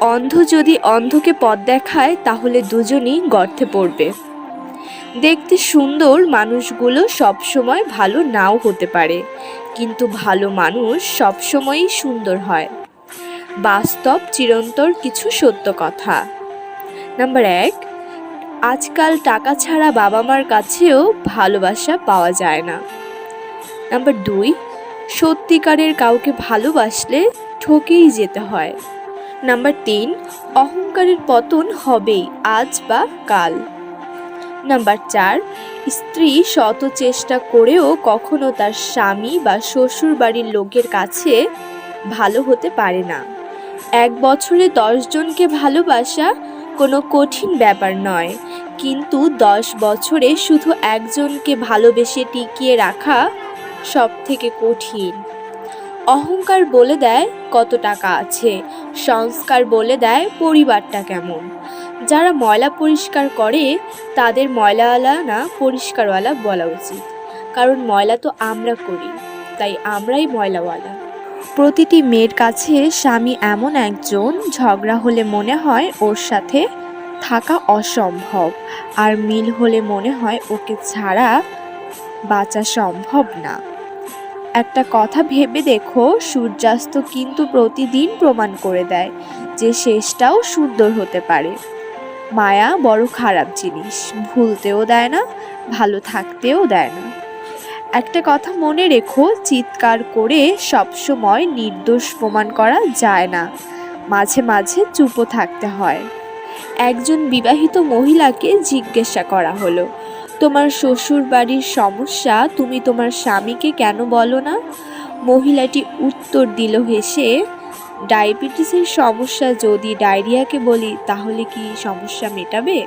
অন্ধ যদি অন্ধকে পথ দেখায়, তাহলে দুজনই গর্তে পড়বে। দেখতে সুন্দর মানুষগুলো সবসময় ভালো নাও হতে পারে, কিন্তু ভালো মানুষ সবসময়ই সুন্দর হয়। বাস্তব চিরন্তর কিছু সত্য কথা। নাম্বার এক, আজকাল টাকা ছাড়া বাবা মার কাছেও ভালোবাসা পাওয়া যায় না। নাম্বার দুই, সত্যিকারের কাউকে ভালোবাসলে ঠকেই যেতে হয়। নাম্বার তিন, অহংকারের পতন হবেই আজ বা কাল। নাম্বার চার, স্ত্রী শত চেষ্টা করেও কখনো তার স্বামী বা শ্বশুর বাড়ির লোকের কাছে ভালো হতে পারে না। এক বছরে দশজনকে ভালোবাসা কোনো কঠিন ব্যাপার নয়, কিন্তু দশ বছরে শুধু একজনকে ভালোবেসে টিকিয়ে রাখা সব থেকে কঠিন। অহংকার বলে দেয় কত টাকা আছে, সংস্কার বলে দেয় পরিবারটা কেমন। যারা ময়লা পরিষ্কার করে, তাদের ময়লাওয়ালা না পরিষ্কারওয়ালা বলা উচিত। কারণ ময়লা তো আমরা করি, তাই আমরাই ময়লাওয়ালা। প্রতিটি মেয়ের কাছে স্বামী এমন একজন, ঝগড়া হলে মনে হয় ওর সাথে থাকা অসম্ভব, আর মিল হলে মনে হয় ওকে ছাড়া বাঁচা সম্ভব না। একটা কথা ভেবে দেখো, সূর্যাস্ত কিন্তু প্রতিদিন প্রমাণ করে দেয় যে শেষটাও সুন্দর হতে পারে। মায়া বড় খারাপ জিনিস, ভুলতেও দেয় না, ভালো থাকতেও দেয় না। একটা কথা মনে রেখো, চিৎকার করে সবসময় নির্দোষ প্রমাণ করা যায় না। মাঝে মাঝে চুপও থাকতে হয়। একজন বিবাহিত মহিলাকে জিজ্ঞাসা করা হলো তোমার শ্বশুর বাড়ির সমস্যা, তুমি তোমার স্বামীকে কেন বলো না? মহিলাটি উত্তর দিল হেসে, ডায়াবেটিসের সমস্যা, যদি ডায়রিয়াকে বলি, তাহলে কি সমস্যা মেটাবে?